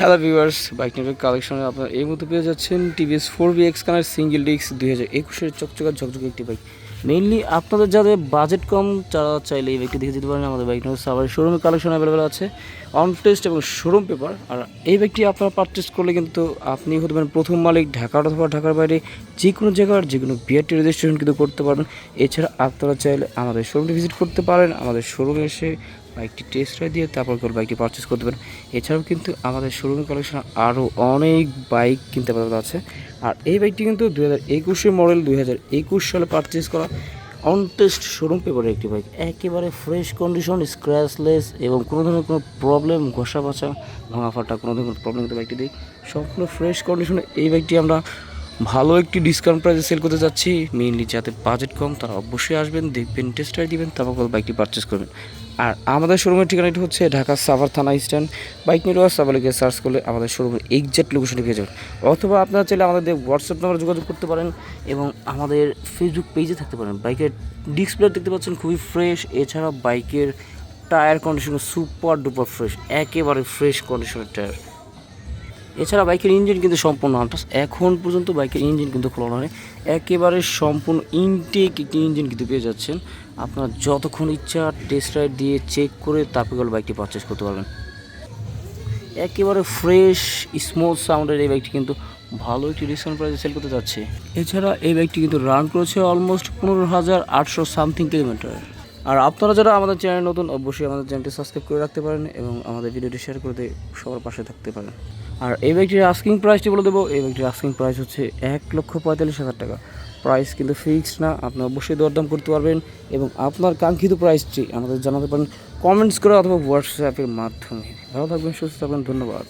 Hello viewers bike network কালেকশনে আপনারা এই মুহূর্তে পেয়ে যাচ্ছেন টিভিএস ফোর বি এক্স কানের সিঙ্গেল ডিস্ক দুই হাজার একুশের চকচকা ঝকঝকে একটি বাইক মেইনলি আপনাদের যাদের বাজেট কম, তারা চাইলে এই বাইকটি দেখে যেতে পারেন। আমাদের বাইক নেটওয়ার্ক সাবার শোরুমে কালেকশন অ্যাভেলেবেল আছে। অন টেস্ট এবং শোরুম পেপার আর এই বাইকটি আপনারা পারচেস করলে কিন্তু আপনি হতে পারেন প্রথম মালিক ঢাকার অথবা ঢাকার বাইরে যে কোনো জায়গার যে কোনো বিআরটি রেজিস্ট্রেশন কিন্তু করতে পারবেন। এছাড়া আপনারা চাইলে আমাদের শোরুমটি ভিজিট করতে পারেন। আমাদের শোরুমে এসে বাইকটি টেস্ট রাইড দিয়ে তারপর করে বাইকটি পারচেস করতে পারেন। এছাড়াও কিন্তু আমাদের শোরুম কালেকশন আরও অনেক বাইক কিনতে পারা আছে আর এই বাইকটি কিন্তু দু হাজার একুশে মডেল দুই হাজার একুশ সালে পারচেস করা অনটেস্ট শোরুম পেপারের একটি বাইক একেবারে ফ্রেশ কন্ডিশন স্ক্র্যাচলেস এবং কোনো ধরনের কোনো প্রবলেম ঘষা বাছা ভাঙা ফাটা কোনো ধরনের প্রবলেম কিন্তু বাইকটি দিই সম্পূর্ণ ফ্রেশ কন্ডিশনে এই বাইকটি আমরা ভালো একটি ডিসকাউন্ট প্রাইসে সেল করতে যাচ্ছি। মেইনলি যাতে বাজেট কম, তারা অবশ্যই আসবেন, দেখবেন টেস্ট দিবেন তারপর বাইকটি পারচেস করবেন। আর আমাদের শোরুমের ঠিকানাটি হচ্ছে ঢাকা সাভার থানা স্ট্যান্ড বাইক নেটওয়ার্ক সাভারকে সার্চ করলে আমাদের শোরুমের এক্সাক্ট লোকেশনে পেয়ে যাবেন। অথবা আপনারা চাইলে আমাদের হোয়াটসঅ্যাপ নাম্বারে যোগাযোগ করতে পারেন এবং আমাদের ফেসবুক পেজে থাকতে পারেন। বাইকের ডিসপ্লে দেখতে পাচ্ছেন, খুবই ফ্রেশ এছাড়া বাইকের tyre condition super duper fresh একেবারে ফ্রেশ কন্ডিশনের টায়ার এছাড়া বাইকের ইঞ্জিন কিন্তু সম্পূর্ণ আনটাস এখন পর্যন্ত বাইকের ইঞ্জিন কিন্তু খোলানো হয় একেবারে সম্পূর্ণ ইনটেক একটি ইঞ্জিন কিন্তু পেয়ে যাচ্ছেন। আপনার যতক্ষণ ইচ্ছা টেস্ট রাইড দিয়ে চেক করে তারপরে বাইকটি পারচেস করতে পারবেন। একেবারে ফ্রেশ স্মুথ সাউন্ডের এই বাইকটি কিন্তু ভালো একটি ডিসকাউন্ট প্রাইসে সেল করতে যাচ্ছে। এছাড়া এই বাইকটি কিন্তু রান করেছে অলমোস্ট পনেরো হাজার আটশো সামথিং কিলোমিটার আর আপনারা যারা আমাদের চ্যানেল নতুন, অবশ্যই আমাদের চ্যানেলটি সাবস্ক্রাইব করে রাখতে পারেন এবং আমাদের ভিডিওটি শেয়ার করে দিয়ে সবার পাশে থাকতে পারেন। আর এই বাইকটির আস্কিং প্রাইসটি বলে দেবো। এই বাইকটির আস্কিং প্রাইস হচ্ছে এক লক্ষ পঁয়তাল্লিশ হাজার টাকা। প্রাইস কিন্তু ফিক্সড না, আপনি অবশ্যই দরদাম করতে পারবেন এবং আপনার কাঙ্ক্ষিত প্রাইসটি আমাদের জানাতে পারেন কমেন্টস করে অথবা হোয়াটসঅ্যাপের মাধ্যমে। ভালো থাকবেন, সুস্থ থাকবেন, ধন্যবাদ।